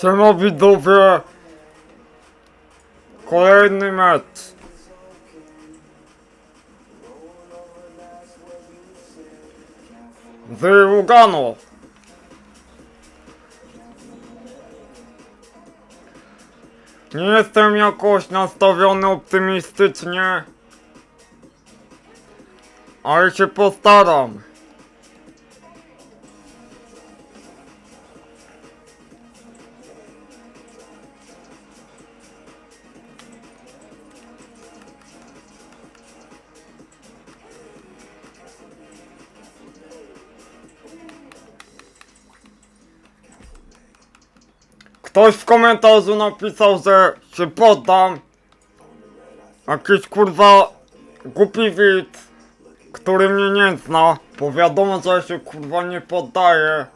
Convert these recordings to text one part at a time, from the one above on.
Siema widzowie! Kolejny mecz. Wyługano. Nie jestem jakoś nastawiony optymistycznie, ale się postaram. Ktoś w komentarzu napisał, że się poddam. Jakiś kurwa głupi widz, który mnie nie zna. Bo wiadomo, że ja się kurwa nie poddaję.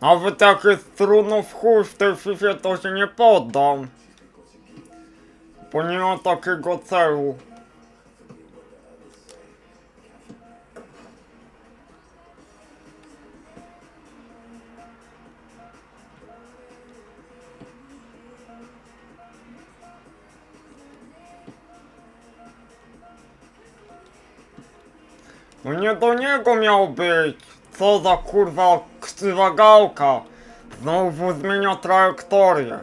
Nawet jak jest trudno w chuj w tej FIFA, to się nie poddam. Nie mam takiego celu. No nie do niego miał być. Co za kurwa krzywa gałka. Znowu zmienia trajektorię.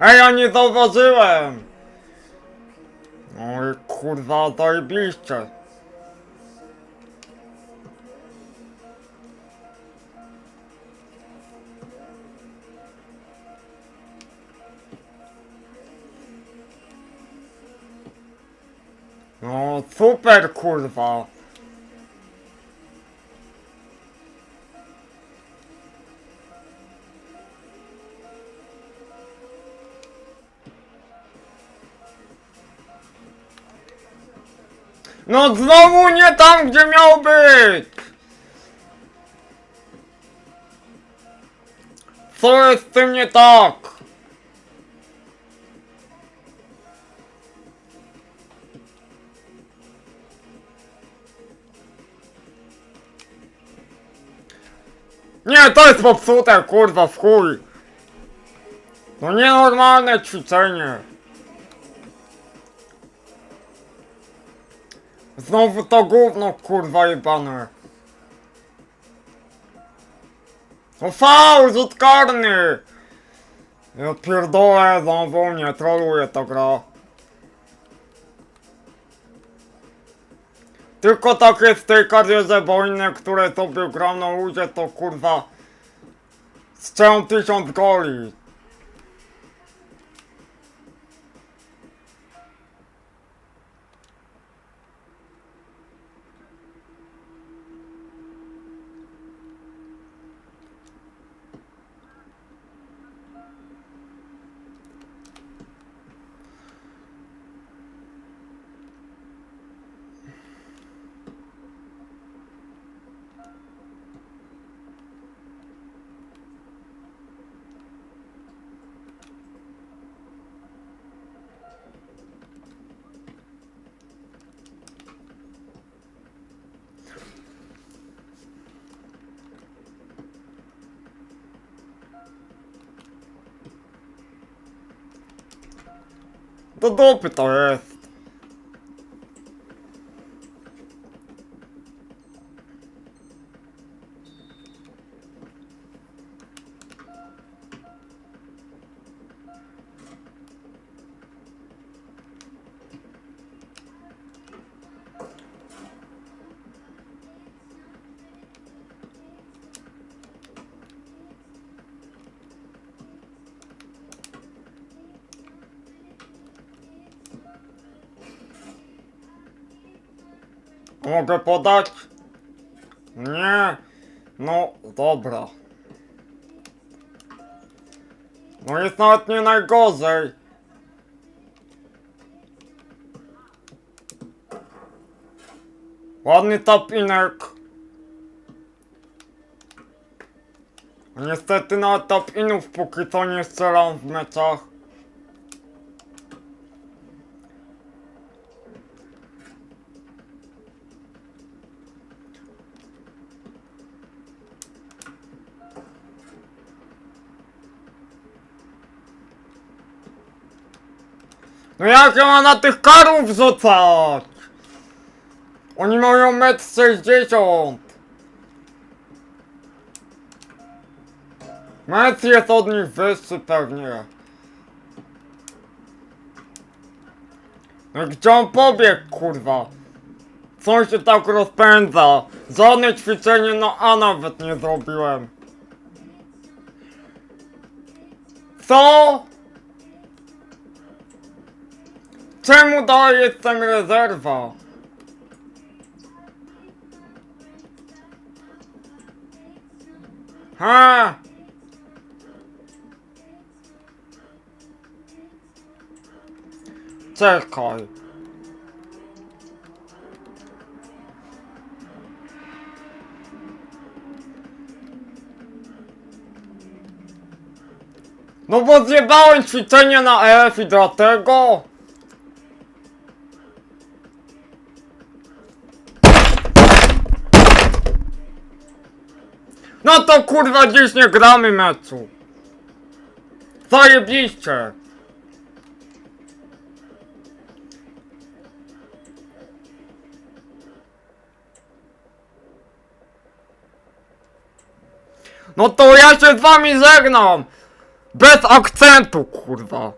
Ej, ja nie zauważyłem! Oj, kurwa, zajebiście. No, super, kurwa. No znowu nie tam, gdzie miał być! Co jest z tym nie tak? Nie, to jest popsute, kurwa, w chuj! No nienormalne Znowu to gówno, kurwa jebane. O faul, rzut karny! Ja pierdolę, znowu nie troluje ta gra. Tylko tak jest w tej karierze, bo inne, które sobie gram na ludzie, to kurwa strzelą tysiąc goli. Do dupy to jest. Mogę podać? Nie. No, dobra. No jest nawet nie najgorzej. Ładny tapinek. Niestety nawet tapinów póki co nie strzelam w meczach. No jak ja mam na tych karów rzucać? Oni mają metr sześćdziesiąt. Metr jest od nich wyższy pewnie. No gdzie on pobiegł, kurwa? Co się tak rozpędza? Żadne ćwiczenie na A nawet nie zrobiłem. Co? Czemu dalej jestem rezerwa? Ha! Czekaj. No bo zjebałem ćwiczenie na EF i dlatego... No to kurwa dziś nie gramy meczu. Zajebiście. No to ja się z wami żegnam. Bez akcentu kurwa.